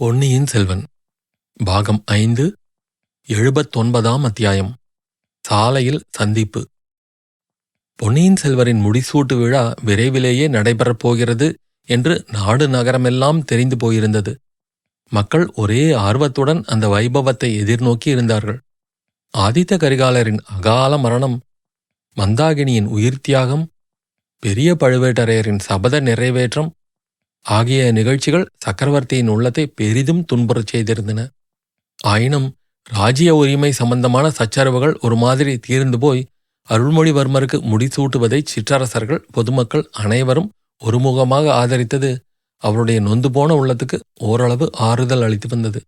பொன்னியின் செல்வன். பாகம் ஐந்து எழுபத்தொன்பதாம் அத்தியாயம். சாலையில் சந்திப்பு. பொன்னியின் செல்வரின் முடிசூட்டு விழா விரைவிலேயே நடைபெறப் போகிறது என்று நாடு நகரமெல்லாம் தெரிந்து போயிருந்தது. மக்கள் ஒரே ஆர்வத்துடன் அந்த வைபவத்தை எதிர்நோக்கி இருந்தார்கள். ஆதித்த கரிகாலரின் அகால மரணம் மந்தாகினியின் உயிர்த்தியாகம் பெரிய பழுவேட்டரையரின் சபத நிறைவேற்றம் ஆகிய நிகழ்ச்சிகள் சக்கரவர்த்தியின் உள்ளத்தை பெரிதும் துன்புறச் செய்திருந்தன. ஆயினும் ராஜ்ய உரிமை சம்பந்தமான சச்சரவுகள் ஒரு மாதிரி தீர்ந்து போய் அருள்மொழிவர்மருக்கு முடிசூட்டுவதை சிற்றரசர்கள் பொதுமக்கள் அனைவரும் ஒருமுகமாக ஆதரித்தது. அவருடைய நொந்து போன உள்ளத்துக்கு ஓரளவு ஆறுதல் அளித்து வந்தது.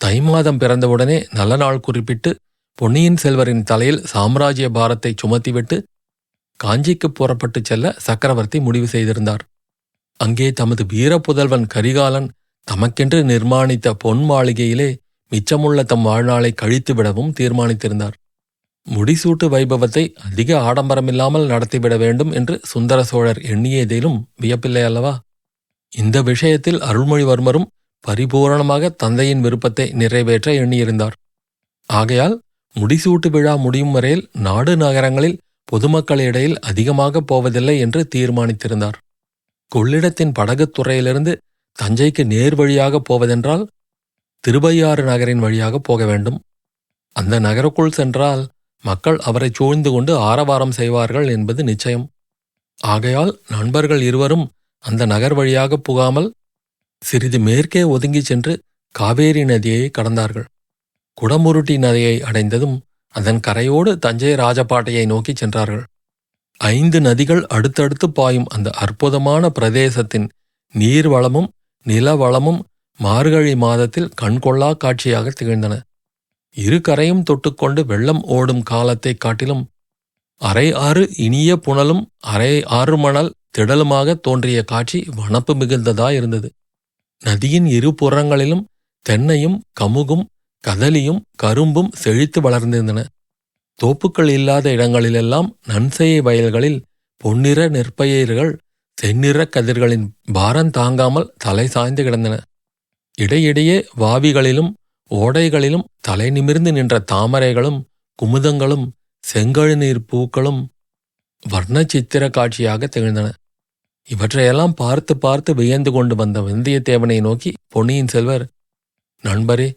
தை மாதம் பிறந்தவுடனே நல்ல நாள் குறிப்பிட்டு பொன்னியின் செல்வரின் தலையில் சாம்ராஜ்ய பாரத்தை சுமத்திவிட்டு காஞ்சிக்குப் புறப்பட்டுச் செல்ல சக்கரவர்த்தி முடிவு செய்திருந்தார். அங்கே தமது வீரப்புதல்வன் கரிகாலன் தமக்கென்று நிர்மாணித்த பொன் மாளிகையிலே மிச்சமுள்ள தம் வாழ்நாளை கழித்துவிடவும் தீர்மானித்திருந்தார். முடிசூட்டு வைபவத்தை அதிக ஆடம்பரமில்லாமல் நடத்திவிட வேண்டும் என்று சுந்தர சோழர் எண்ணியதிலும் வியப்பில்லை அல்லவா? இந்த விஷயத்தில் அருள்மொழிவர்மரும் பரிபூரணமாக தந்தையின் விருப்பத்தை நிறைவேற்ற எண்ணியிருந்தார். ஆகையால் முடிசூட்டு விழா முடியும் வரையில் நாடு நகரங்களில் பொதுமக்களிடையில் அதிகமாக போவதில்லை என்று தீர்மானித்திருந்தார். கொள்ளிடத்தின் படகுத்துறையிலிருந்து தஞ்சைக்கு நேர் வழியாக போவதென்றால் திருவையாறு நகரின் வழியாக போக வேண்டும். அந்த நகருக்குள் சென்றால் மக்கள் அவரை சூழ்ந்து கொண்டு ஆரவாரம் செய்வார்கள் என்பது நிச்சயம். ஆகையால் நண்பர்கள் இருவரும் அந்த நகர் வழியாக புகாமல் சிறிது மேற்கே ஒதுங்கிச் சென்று காவேரி நதியை கடந்தார்கள். குடமுருட்டி நதியை அடைந்ததும் அதன் கரையோடு தஞ்சை ராஜபாட்டையை நோக்கிச் சென்றார்கள். ஐந்து நதிகள் அடுத்தடுத்து பாயும் அந்த அற்புதமான பிரதேசத்தின் நீர்வளமும் நிலவளமும் மார்கழி மாதத்தில் கண்கொள்ளா காட்சியாக திகழ்ந்தன. இரு கரையும் தொட்டுக்கொண்டு வெள்ளம் ஓடும் காலத்தைக் காட்டிலும் அரை ஆறு இனிய புனலும் அரை ஆறு மணல் திடலுமாக தோன்றிய காட்சி வனப்பு மிகுந்ததாயிருந்தது நதியின் இரு புறங்களிலும் தென்னையும் கமுகும் கதலியும் கரும்பும் செழித்து வளர்ந்திருந்தன. தோப்புக்கள் இல்லாத இடங்களிலெல்லாம் நன்செய்ய வயல்களில் பொன்னிற நெற்பயிர்கள் செந்நிற கதிர்களின் பாரம் தாங்காமல் தலை சாய்ந்து கிடந்தன. இடையிடையே வாவிகளிலும் ஓடைகளிலும் தலை நிமிர்ந்து நின்ற தாமரைகளும் குமுதங்களும் செங்கழுநீர் பூக்களும் வர்ண சித்திர காட்சியாக திகழ்ந்தன. இவற்றையெல்லாம் பார்த்து பார்த்து வியந்து கொண்டு வந்த வந்தியத்தேவனை நோக்கி பொன்னியின் செல்வர் நண்பரே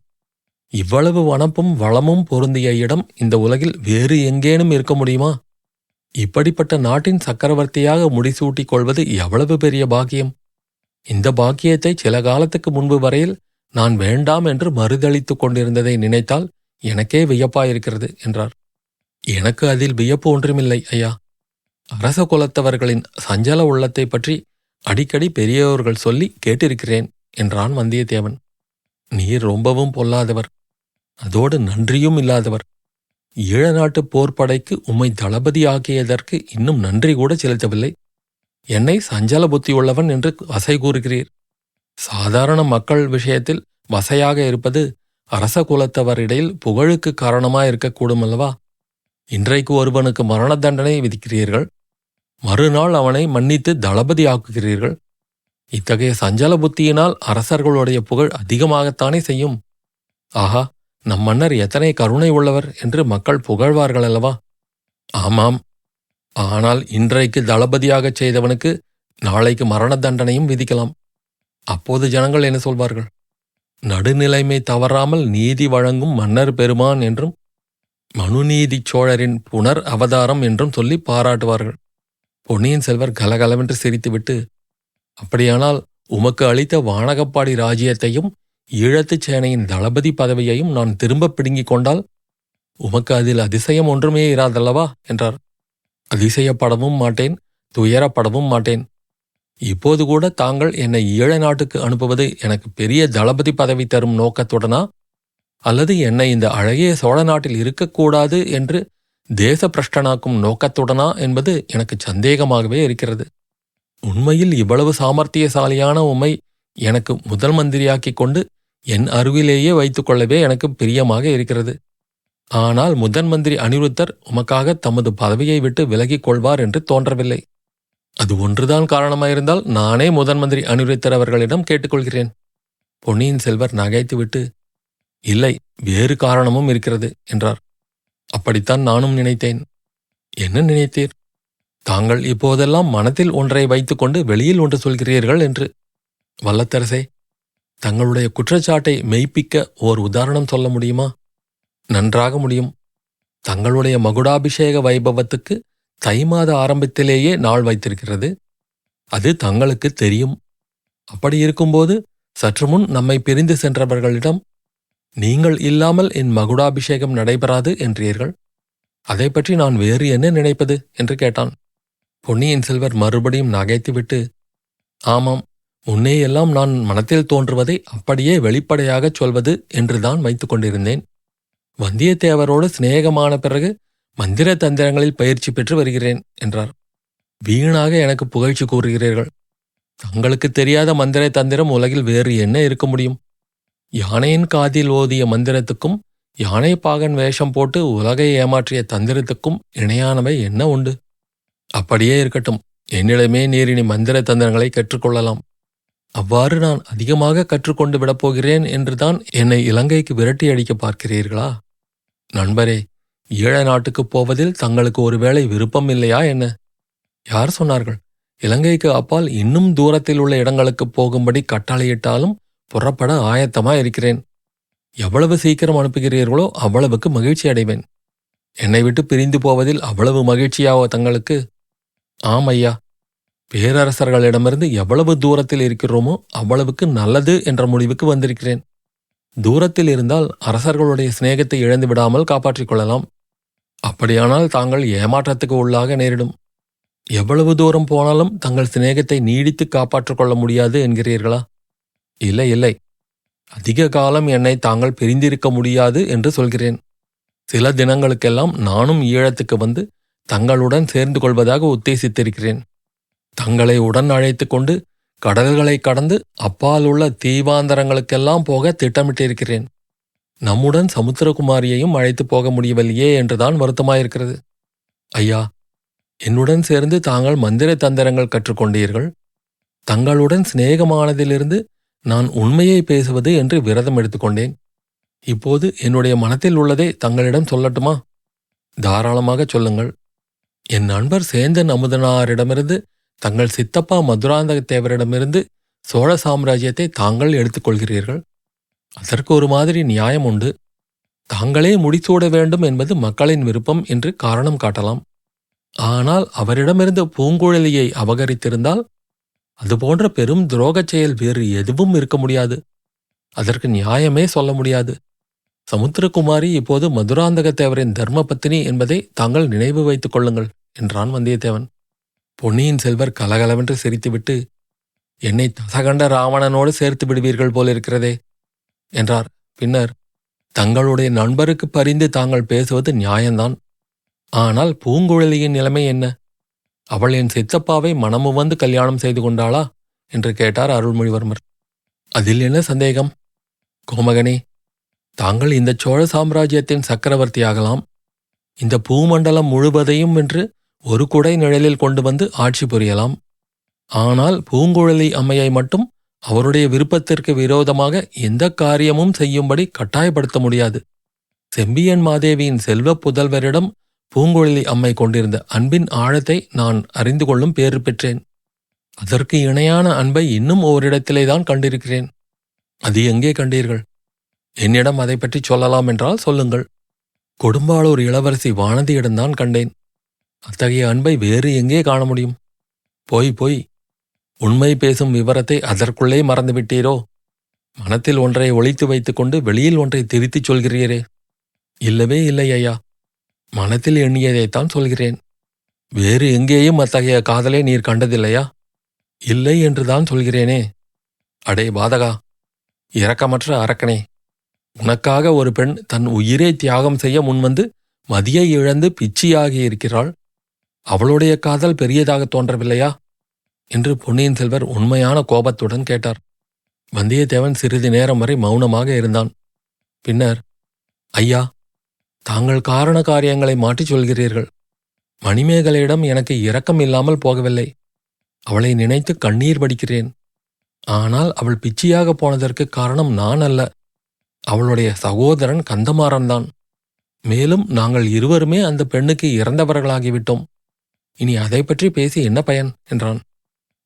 இவ்வளவு வனப்பும் வளமும் பொருந்திய இடம் இந்த உலகில் வேறு எங்கேனும் இருக்க முடியுமா? இப்படிப்பட்ட நாட்டின் சக்கரவர்த்தியாக முடிசூட்டிக் கொள்வது எவ்வளவு பெரிய பாக்கியம்? இந்த பாக்கியத்தை சில காலத்துக்கு முன்பு வரையில் நான் வேண்டாம் என்று மறுதளித்துக் கொண்டிருந்ததை நினைத்தால் எனக்கே வியப்பாயிருக்கிறது என்றார். எனக்கு அதில் வியப்பு ஒன்றுமில்லை ஐயா. அரச குலத்தவர்களின் சஞ்சல உள்ளத்தை பற்றி அடிக்கடி பெரியவர்கள் சொல்லி கேட்டிருக்கிறேன் என்றான் வந்தியத்தேவன். நீர் ரொம்பவும் பொல்லாதவர். அதோடு நன்றியும் இல்லாதவர். ஈழ நாட்டு போர்ப்படைக்கு உம்மை தளபதியாக்கியதற்கு இன்னும் நன்றி கூட செலுத்தவில்லை. என்னை சஞ்சல புத்தியுள்ளவன் என்று வசை கூறுகிறீர். சாதாரண மக்கள் விஷயத்தில் வசையாக இருப்பது அரச குலத்தவரிடையில் புகழுக்கு காரணமாயிருக்கக்கூடும் அல்லவா இன்றைக்கு ஒருவனுக்கு மரண தண்டனை விதிக்கிறீர்கள். மறுநாள் அவனை மன்னித்து தளபதி ஆக்குகிறீர்கள். இத்தகைய சஞ்சல புத்தியினால் அரசர்களுடைய புகழ் அதிகமாகத்தானே செய்யும். ஆஹா நம் மன்னர் எத்தனை கருணை உள்ளவர் என்று மக்கள் புகழ்வார்கள் அல்லவா? ஆமாம். ஆனால் இன்றைக்கு தளபதியாகச் செய்தவனுக்கு நாளைக்கு மரண தண்டனையும் விதிக்கலாம். அப்போது ஜனங்கள் என்ன சொல்வார்கள்? நடுநிலைமை தவறாமல் நீதி வழங்கும் மன்னர் பெருமான் என்றும் மனுநீதிச் சோழரின் புனர் அவதாரம் என்றும் சொல்லி பாராட்டுவார்கள். பொன்னியின் செல்வர் கலகலவென்று சிரித்துவிட்டு அப்படியானால் உமக்கு அளித்த வானகப்பாடி ராஜ்யத்தையும் ஈழத்துச் சேனையின் தளபதி பதவியையும் நான் திரும்பப் பிடுங்கிக் கொண்டால் உமக்கு அதில் அதிசயம் ஒன்றுமே இராதல்லவா? என்றார். அதிசயப்படவும் மாட்டேன் துயரப்படவும் மாட்டேன். இப்போது கூட தாங்கள் என்னை ஈழ நாட்டுக்கு அனுப்புவது எனக்கு பெரிய தளபதி பதவி தரும் நோக்கத்துடனா? அல்லது என்னை இந்த அழகிய சோழ நாட்டில் இருக்கக்கூடாது என்று தேச பிரஷ்டனாக்கும் நோக்கத்துடனா என்பது எனக்கு சந்தேகமாகவே இருக்கிறது. உண்மையில் இவ்வளவு சாமர்த்தியசாலியான உம்மை எனக்கு முதல் மந்திரியாக்கிக் கொண்டு என் அருகிலேயே வைத்துக்கொள்ளவே எனக்கு பிரியமாக இருக்கிறது. ஆனால் முதன் மந்திரி அனிருத்தர் உமக்காக தமது பதவியை விட்டு விலகிக் கொள்வார் என்று தோன்றவில்லை. அது ஒன்றுதான் காரணமாயிருந்தால் நானே முதன் மந்திரி அனிருத்தர் அவர்களிடம் கேட்டுக்கொள்கிறேன். பொன்னியின் செல்வர் நகைத்துவிட்டு இல்லை வேறு காரணமும் இருக்கிறது என்றார். அப்படித்தான் நானும் நினைத்தேன். என்ன நினைத்தீர்? தாங்கள் இப்போதெல்லாம் மனத்தில் ஒன்றை வைத்துக்கொண்டு வெளியில் ஒன்று சொல்கிறீர்கள் என்று. வல்லத்தரசே தங்களுடைய குற்றச்சாட்டை மெய்ப்பிக்க ஓர் உதாரணம் சொல்ல முடியுமா? நன்றாக முடியும். தங்களுடைய மகுடாபிஷேக வைபவத்துக்கு தை மாத ஆரம்பத்திலேயே நாள் வைத்திருக்கிறது. அது தங்களுக்கு தெரியும். அப்படி இருக்கும்போது சற்று முன் நம்மை பிரிந்து சென்றவர்களிடம் நீங்கள் இல்லாமல் என் மகுடாபிஷேகம் நடைபெறாது என்றீர்கள். அதை பற்றி நான் வேறு என்ன நினைப்பது? என்று கேட்டான். பொன்னியின் செல்வர் மறுபடியும் நகைத்துவிட்டு ஆமாம் முன்னேயெல்லாம் நான் மனத்தில் தோன்றுவதை அப்படியே வெளிப்படையாகச் சொல்வது என்றுதான் வைத்துக் கொண்டிருந்தேன். வந்தியத்தேவரோடு சிநேகமான பிறகு மந்திர தந்திரங்களில் பயிற்சி பெற்று வருகிறேன் என்றார். வீணாக எனக்கு புகழ்ச்சி கூறுகிறீர்கள். தங்களுக்கு தெரியாத மந்திர தந்திரம் உலகில் வேறு என்ன இருக்க முடியும்? யானையின் காதில் ஓதிய மந்திரத்துக்கும் யானை பாகன் வேஷம் போட்டு உலகை ஏமாற்றிய தந்திரத்துக்கும் இணையானவை என்ன உண்டு? அப்படியே இருக்கட்டும். என்னிடமே நீரினி மந்திர தந்திரங்களை கற்றுக்கொள்ளலாம் அவ்வாறு நான் அதிகமாக கற்றுக்கொண்டு விடப் போகிறேன் என்றுதான் என்னை இலங்கைக்கு விரட்டி அடிக்க பார்க்கிறீர்களா? நண்பரே ஈழ நாட்டுக்குப் போவதில் தங்களுக்கு ஒருவேளை விருப்பம் இல்லையா என்ன? யார் சொன்னார்கள்? இலங்கைக்கு அப்பால் இன்னும் தூரத்தில் உள்ள இடங்களுக்குப் போகும்படி கட்டளையிட்டாலும் புறப்பட ஆயத்தமா இருக்கிறேன். எவ்வளவு சீக்கிரம் அனுப்புகிறீர்களோ அவ்வளவுக்கு மகிழ்ச்சி அடைவேன். என்னை விட்டு பிரிந்து போவதில் அவ்வளவு மகிழ்ச்சியாவோ தங்களுக்கு? ஆம் ஐயா. பேரரசர்களிடமிருந்து எவ்வளவு தூரத்தில் இருக்கிறோமோ அவ்வளவுக்கு நல்லது என்ற முடிவுக்கு வந்திருக்கிறேன். தூரத்தில் இருந்தால் அரசர்களுடைய சிநேகத்தை இழந்து விடாமல் காப்பாற்றிக் கொள்ளலாம். அப்படியானால் தாங்கள் ஏமாற்றத்துக்கு உள்ளாக நேரிடும். எவ்வளவு தூரம் போனாலும் தங்கள் சிநேகத்தை நீடித்து காப்பாற்றிக் கொள்ள முடியாது என்கிறீர்களா? இல்லை இல்லை. அதிக காலம் என்னை தாங்கள் பிரிந்திருக்க முடியாது என்று சொல்கிறேன். சில தினங்களுக்கெல்லாம் நானும் ஈழத்துக்கு வந்து தங்களுடன் சேர்ந்து கொள்வதாக உத்தேசித்திருக்கிறேன். தங்களை உடன் அழைத்து கொண்டு கடல்களை கடந்து அப்பால் உள்ள தீவாந்தரங்களுக்கெல்லாம் போக திட்டமிட்டிருக்கிறேன். நம்முடன் சமுத்திரகுமாரியையும் அழைத்து போக முடியவில்லையே என்றுதான் வருத்தமாயிருக்கிறது. ஐயா என்னுடன் சேர்ந்து தாங்கள் மந்திர தந்திரங்கள் கற்றுக்கொண்டீர்கள். தங்களுடன் சிநேகமானதிலிருந்து நான் உண்மையை பேசுவது என்று விரதம் எடுத்துக்கொண்டேன் இப்போது என்னுடைய மனத்தில் உள்ளதை தங்களிடம் சொல்லட்டுமா? தாராளமாக சொல்லுங்கள். என் நண்பர் சேந்தன் அமுதனாரிடமிருந்து தங்கள் சித்தப்பா மதுராந்தக தேவரிடமிருந்து சோழ சாம்ராஜ்யத்தை தாங்கள் எடுத்துக்கொள்கிறீர்கள். அதற்கு ஒரு மாதிரி நியாயம் உண்டு. தாங்களே முடிசூட வேண்டும் என்பது மக்களின் விருப்பம் என்று காரணம் காட்டலாம். ஆனால் அவரிடமிருந்து பூங்குழலியை அபகரித்திருந்தால் அதுபோன்ற பெரும் துரோகச் செயல் வேறு எதுவும் இருக்க முடியாது. அதற்கு நியாயமே சொல்ல முடியாது. சமுத்திரகுமாரி இப்போது மதுராந்தகத்தேவரின் தர்மபத்தினி என்பதை தாங்கள் நினைவு வைத்துக் கொள்ளுங்கள் என்றான் வந்தியத்தேவன். பொன்னியின் செல்வர் கலகலவென்று சிரித்துவிட்டு என்னை தசகண்ட ராவணனோடு சேர்த்து விடுவீர்கள் போலிருக்கிறதே என்றார். பின்னர் தங்களுடைய நண்பருக்கு பரிந்து தாங்கள் பேசுவது நியாயம்தான் ஆனால் பூங்குழலியின் நிலைமை என்ன? அவள் என் சித்தப்பாவை மனமு வந்து கல்யாணம் செய்து கொண்டாளா? என்று கேட்டார் அருள்மொழிவர்மர். அதில் என்ன சந்தேகம்? கோமகனே தாங்கள் இந்த சோழ சாம்ராஜ்யத்தின் சக்கரவர்த்தியாகலாம். இந்த பூமண்டலம் முழுவதையும் வென்று ஒரு குடை நிழலில் கொண்டு வந்து ஆட்சி புரியலாம். ஆனால் பூங்குழலி அம்மையை மட்டும் அவருடைய விருப்பத்திற்கு விரோதமாக எந்த காரியமும் செய்யும்படி கட்டாயப்படுத்த முடியாது. செம்பியன் மாதேவியின் செல்வ புதல்வரிடம் பூங்குழலி அம்மை கொண்டிருந்த அன்பின் ஆழத்தை நான் அறிந்து கொள்ளும் பேறு பெற்றேன். அதற்கு இணையான அன்பை இன்னும் ஓரிடத்திலேதான் கண்டிருக்கிறேன். அது எங்கே கண்டீர்கள்? என்னிடம் அதை பற்றி சொல்லலாம் என்றால் சொல்லுங்கள். கொடும்பாளூர் இளவரசி வானதியிடம்தான் கண்டேன். அத்தகைய அன்பை வேறு எங்கே காண முடியும்? போய் போய் உண்மை பேசும் விவரத்தை அதற்குள்ளே மறந்துவிட்டீரோ? மனத்தில் ஒன்றை ஒழித்து வைத்துக்கொண்டு வெளியில் ஒன்றை திருத்திச் சொல்கிறீரே? இல்லவே இல்லை ஐயா. மனத்தில் எண்ணியதைத்தான் சொல்கிறேன். வேறு எங்கேயும் அத்தகைய காதலை நீர் கண்டதில்லையா? இல்லை என்றுதான் சொல்கிறேனே. அடே பாதகா இரக்கமற்ற அரக்கனே உனக்காக ஒரு பெண் தன் உயிரை தியாகம் செய்ய முன்வந்து மதியை இழந்து பிச்சியாகி இருக்கிறாள். அவளுடைய காதல் பெரியதாக தோன்றவில்லையா? என்று பொன்னியின் செல்வர் உண்மையான கோபத்துடன் கேட்டார். வந்தியத்தேவன் சிறிது நேரம் வரை மௌனமாக இருந்தான். பின்னர் ஐயா தாங்கள் காரண காரியங்களை மாற்றிச் சொல்கிறீர்கள். மணிமேகலையிடம் எனக்கு இரக்கம் இல்லாமல் போகவில்லை. அவளை நினைத்து கண்ணீர் வடிக்கிறேன். ஆனால் அவள் பிச்சியாக போனதற்கு காரணம் நான் அல்ல. அவளுடைய சகோதரன் கந்தமாறன்தான். மேலும் நாங்கள் இருவருமே அந்த பெண்ணுக்கு இறந்தவர்களாகிவிட்டோம். இனி அதை பற்றி பேசி என்ன பயன்? என்றான்.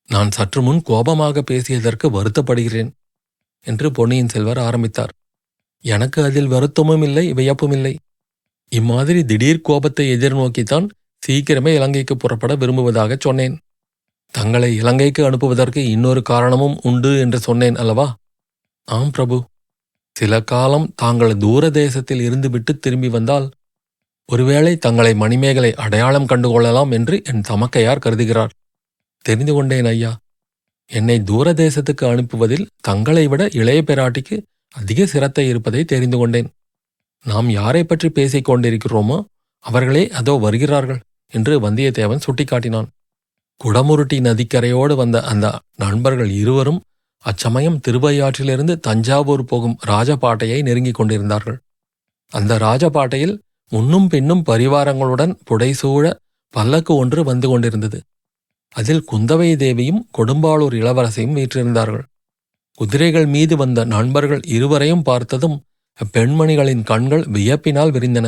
நான் சற்று முன் கோபமாக பேசியதற்கு வருத்தப்படுகிறேன் என்று பொன்னியின் செல்வர் ஆரம்பித்தார். எனக்கு அதில் வருத்தமும் இல்லை வியப்பும் இல்லை. இம்மாதிரி திடீர் கோபத்தை எதிர்நோக்கித்தான் சீக்கிரமே இலங்கைக்கு புறப்பட விரும்புவதாகச் சொன்னேன். தங்களை இலங்கைக்கு அனுப்புவதற்கு இன்னொரு காரணமும் உண்டு என்று சொன்னேன் அல்லவா? ஆம் பிரபு. சில காலம் தாங்கள் தூர தேசத்தில் இருந்துவிட்டு திரும்பி வந்தால் ஒருவேளை தங்களை மணிமேகலை அடையாளம் கண்டுகொள்ளலாம் என்று என் தமக்கையார் கருதுகிறார். தெரிந்து கொண்டேன் ஐயா. என்னை தூர தேசத்துக்கு அனுப்புவதில் தங்களை விட இளைய பெராட்டிக்கு அதிக சிரத்தை இருப்பதை தெரிந்து கொண்டேன். நாம் யாரை பற்றி பேசிக் கொண்டிருக்கிறோமோ அவர்களே அதோ வருகிறார்கள் என்று வந்தியத்தேவன் சுட்டிக்காட்டினான். குடமுருட்டி நதிக்கரையோடு வந்த அந்த நண்பர்கள் இருவரும் அச்சமயம் திருவையாற்றிலிருந்து தஞ்சாவூர் போகும் ராஜபாட்டையை நெருங்கிக் கொண்டிருந்தார்கள். அந்த ராஜபாட்டையில் முன்னும் பின்னும் பரிவாரங்களுடன் புடைசூழ பல்லக்கு ஒன்று வந்து கொண்டிருந்தது. அதில் குந்தவை தேவியும் கொடும்பாளூர் இளவரசையும் வீற்றிருந்தார்கள். குதிரைகள் மீது வந்த நண்பர்கள் இருவரையும் பார்த்ததும் அப்பெண்மணிகளின் கண்கள் வியப்பினால் விரிந்தன.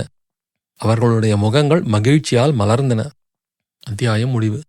அவர்களுடைய முகங்கள் மகிழ்ச்சியால் மலர்ந்தன. அத்தியாயம் முடிவு.